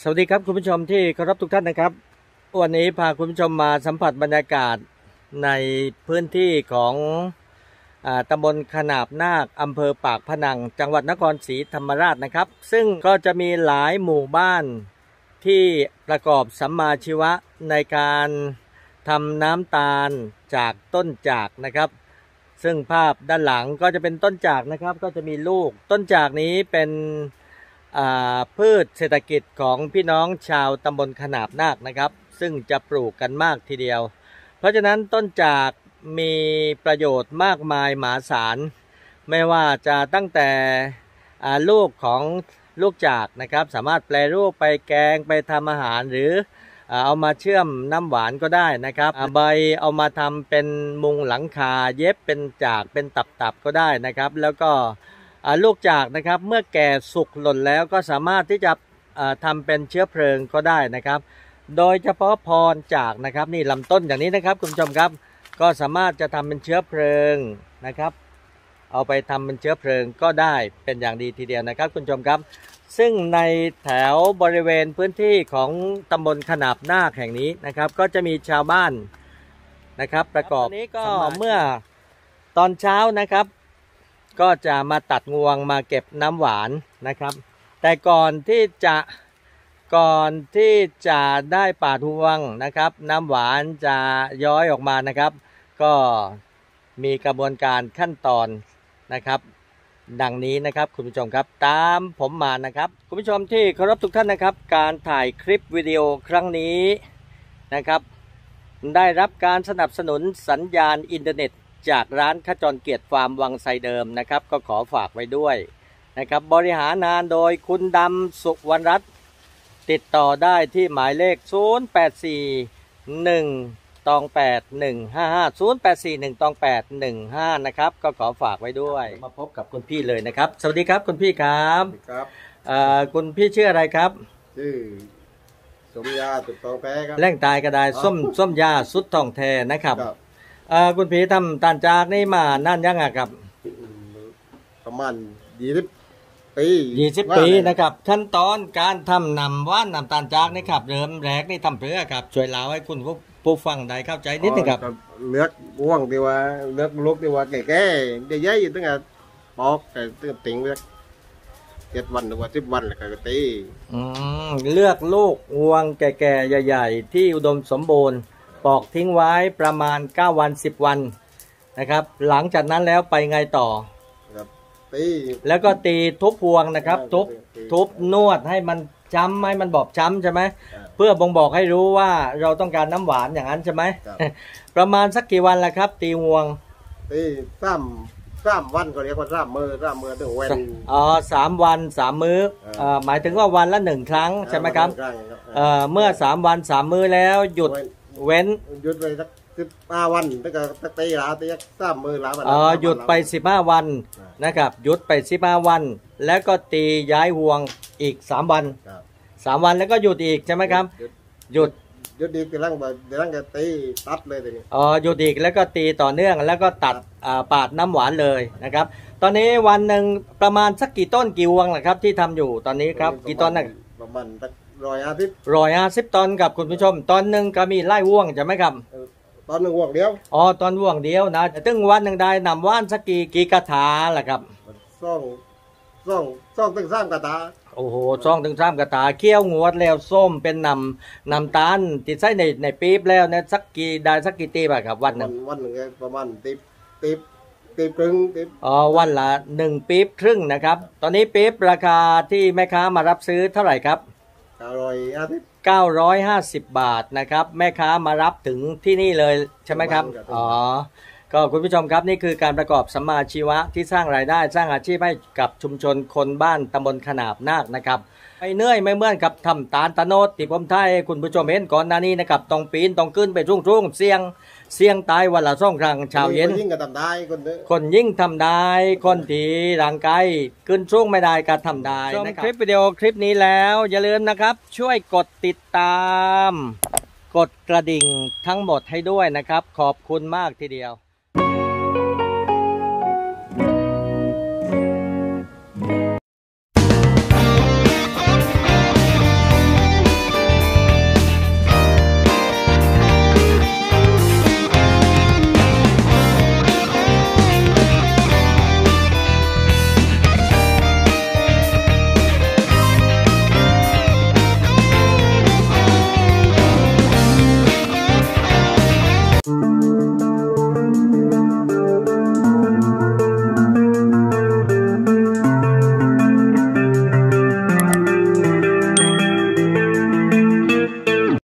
สวัสดีครับคุณผู้ชมที่เคารพทุกท่านนะครับ วันนี้พาคุณผู้ชมมาสัมผัสบรรยากาศในพื้นที่ของอาตำบลขนาบนาคอำเภอปากพนัง จังหวัดนครศรีธรรมราชนะครับ ซึ่งก็จะมีหลายหมู่บ้านที่ประกอบสัมมาชีวะในการทำน้ำตาลจากต้นจากนะครับ ซึ่งภาพด้านหลังก็จะเป็นต้นจากนะครับ ก็จะมีลูกต้นจากนี้เป็น พืชเศรษฐกิจของพี่น้องชาวตำบลขนาบนาคนะครับ ซึ่งจะปลูกกันมากทีเดียว เพราะฉะนั้นต้นจากมีประโยชน์มากมายมหาศาล ไม่ว่าจะตั้งแต่ลูกของลูกจากนะครับ สามารถแปลรูปไปแกงไปทำอาหารหรือเอามาเชื่อมน้ำหวานก็ได้นะครับใบเอามาทำเป็นมุงหลังคาเย็บเป็นจากเป็นตับๆก็ได้นะครับ แล้วก็ ลูกจากนะครับเมื่อแก่สุกหล่นแล้วก็สามารถที่จะอ่าทำเป็นเชื้อเพลิงก็ได้นะครับ โดยเฉพาะพรจากนะครับนี่ลำต้นอย่างนี้นะครับคุณผู้ชมครับ ก็สามารถจะทำเป็นเชื้อเพลิงนะครับ เอาไปทำเป็นเชื้อเพลิงก็ได้เป็นอย่างดีทีเดียวนะครับ คุณผู้ชมครับ ซึ่งในแถวบริเวณพื้นที่ของตำบลขนาบนาคแห่งนี้นะครับ ก็จะมีชาวบ้านนะครับ ประกอบนี้ก็เมื่อตอนเช้านะครับ ก็จะมาตัดงวงมาเก็บน้ำหวานนะครับ แต่ก่อนที่จะก่อนที่จะได้ปาดหวงนะครับ น้ำหวานจะย้อยออกมานะครับ ก็มีกระบวนการขั้นตอนนะครับ ดังนี้นะครับคุณผู้ชมครับ ตามผมมานะครับ คุณผู้ชมที่เคารพทุกท่านนะครับ การถ่ายคลิปวิดีโอครั้งนี้นะครับ ได้รับการสนับสนุนสัญญาณอินเทอร์เน็ต จากร้านขจรเกียรติฟาร์มวังไซเดิมนะครับ ก็ขอฝากไว้ด้วยนะครับ บริหารงานโดยคุณดำสุวรรณรัตน์ติดต่อได้ที่หมายเลข 0841ตอง8 155 0841ตอง8 15 นะครับ ก็ขอฝากไว้ด้วย มาพบกับคุณพี่เลยนะครับ สวัสดีครับคุณพี่ครับครับเอ่อคุณพี่ชื่ออะไรครับชื่อสมยาตุกตองแพ้ครับแร่งตายกระไดส้มส้มยาสุดทองแทนะครับครับเอ่อคุณพี่ทำตานจากนี่มานั่นยังอะครับอืมประมาณยี่สิบปียี่สิบว่าปีเลยนะครับขั้นตอนการทำนำว่านนำตาลจากนี่ครับ เริ่มแรกนี่ทำเพื่อครับ ช่วยเล่าให้คุณผู้ผู้ฟังได้เข้าใจนิดนึงครับก็เลือกว่วงดีว่าเลือกลูกดีว่าแก่ๆใหญ่ๆอยู่ตั้งแต่ปอกแต่ตั้งแต่ติงเลือกเจ็ดวันหรือว่าสิบวันแล้วก็ตีอืมเลือกลูกงวงแก่ๆใหญ่ ๆ ที่อุดมสมบูรณ์ ปอกทิ้งไว้ประมาณ 9 วัน 10 วันนะครับ หลังจากนั้นแล้วไปไงต่อครับตีแล้วก็ตีทุบพวงนะครับ ทุบทุบนวดให้มันช้ำให้มันบอบช้ำใช่ไหมครับเพื่อบ่งบอกให้รู้ว่าเราต้องการน้ำหวานอย่างนั้นใช่ไหมครับประมาณสักกี่วันละครับ ตีงวงตีสามสามวันก็เรียกว่าสามมือสามมือถึงเว้นอ๋อสามวันสามมื้อเออเอ่อหมายถึงว่าวันละหนึ่งครั้งใช่ไหมครับครั้งครับเอ่อเมื่อสามวันสามมื้อแล้วหยุด เว้นเว้นหยุดไปสักสิบห้าวันตั้งแต่ตั้งตีหลาตีสักสามมือหลาวันเอ่อหยุดไป15วันนะครับหยุดไป15วัน แล้วก็ตีย้ายห่วงอีก3วันครับ3วันแล้วก็หยุดอีกใช่ไหมครับ หยุดหยุดหยุดดีกำลังแบบกำลังจะตีตัดเลยทีนี้เอ่อหยุดอีกแล้วก็ตีต่อเนื่องแล้วก็ตัดอ่าปาดน้ำหวานเลยนะครับ ตอนนี้วันหนึ่งประมาณสักกี่ต้นกี่ห่วงล่ะครับ ที่ทำอยู่ตอนนี้ครับกี่ต้นนะประมาณสัก ร้อยอาทิตย์ร้อยห้าสิบต้นกับคุณผู้ชม ตอนหนึ่งก็มีไล่ห่วงใช่ไหมครับ ตอนหนึ่งห่วงเดียว อ๋อ ตอนห่วงเดียวนะตึงวันหนึ่งได้นำว่านสักกี่กี่กระถาล่ะครับซ่องซ่องซ่องตึงสามกระตาโอ้โหช่องถึงสามกระตาเคี้ยวงวดแล้วส้มเป็นนำนำตาลติดไส้ในในปี๊บแล้วเนี่ยสักกี่ได้สักกี่ตีบอะครับวันหวันึ่นงวันหนึ่งประมาณติบติบติบครึ่งติบอ๋อวันละหนึ่งปี๊บครึ่งนะครับ ตอนนี้ปี๊บราคาที่แม่ค้ามารับซื้อเท่าไหร่ครับเก้า ร้อยอาทิตย์950 บาทนะครับ แม่ค้ามารับถึงที่นี่เลยใช่ไหมครับครับ อ๋อ ก็คุณผู้ชมครับนี่คือการประกอบสัมมาชีวะที่สร้างรายได้สร้างอาชีพให้กับชุมชนคนบ้านตำบลขนาบนาคนะครับ ไม่เหนื่อยไม่เมื่อนกับทำตาลตะโนดที่ผมท่ายให้คุณผู้ชมเห็นก่อนหน้านี้นะครับต้องปีนต้องขึ้นไปรุ่งๆเสี่ยงเสี่ยงตายวันละสองครั้งเช้าเย็นคยิ่งก็ทำได้คนเด้อคนยิ่งทำได้คนที่ร่างกายขึ้นช่วงไม่ได้ก็ทำได้ชมคลิปวิดีโอคลิปนี้แล้วอย่าลืมนะครับ ช่วยกดติดตาม กดกระดิ่งทั้งหมดให้ด้วยนะครับ ขอบคุณมากทีเดียว